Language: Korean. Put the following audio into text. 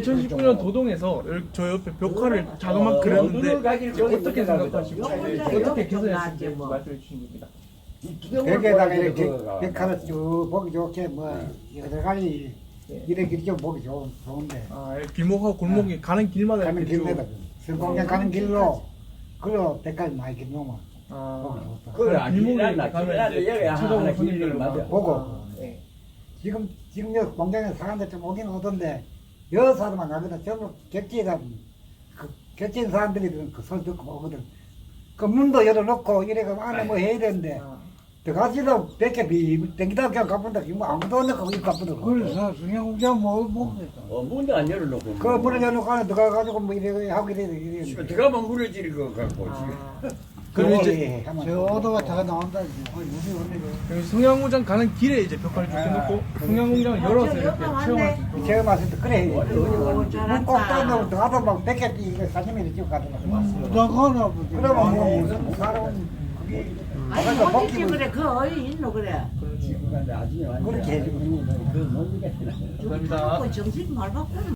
2019년 도동에서 여기 저 옆에 벽화를 자그만 어, 그렸는데 이제 어떻게 생각하시고 어떻게 개선했을지 뭐. 말씀해 주시면 됩니다. 벽에다가 이렇게 벽화를 쭉 보기 좋게 뭐 여러 가지 예. 이렇게 좀 보기 좋, 좋은데 아, 길목하고 골목이 가는 길마다 가는 이렇게 쭉- 길마다 성공장 가는 길로 그로 때까지 많이 길놈아 아, 보기 좋다. 그래, 안 길목에 길란다. 이렇게 가면 길란다. 이제 여기 찾아오는 길을 손님들을 맞아. 보고. 아, 예. 지금 지금 여 공장에 사람들 좀 오긴 오던데 여러 사람만 가거든 전부 객지에다 그 객지인 사람들이 그소리 듣고 오거든. 그 문도 열어놓고 이래가 안에 뭐 해야 되는데. 아, 들어가지도 백개 비 땡기다 그냥 가본다. 뭐 아무도 없는 거 거기 가보더라고. 그래서 중앙공장 뭐 먹겠다. 어, 문도 안 열어놓고. 그 문을 열어놓고 안에 들어가가지고 뭐 이래 하고 이래 이래. 지금 들어가면 물을 지를 것 같고 지금. 아. 그럼 이제 저 오도가 다 나온다. 우리 오늘 여기 성양공장 가는 길에 이제 벽화를 쭉 해놓고 성양공장을 열어서 이렇게 체험할 수 있도록. 제가 봤을 때 그래 오, 문꼭 잘한다. 따놓고 들어가도 막 백개 이거 사진이 찍고 가더라고. 무당하나 보지. 그러면 뭐 무슨 사람 그게 아니 아까 어디 먹기 그래 그 어디 있노 그래? 완전 그렇게 해주고 그 감사합니다. 정신 말 바꾸는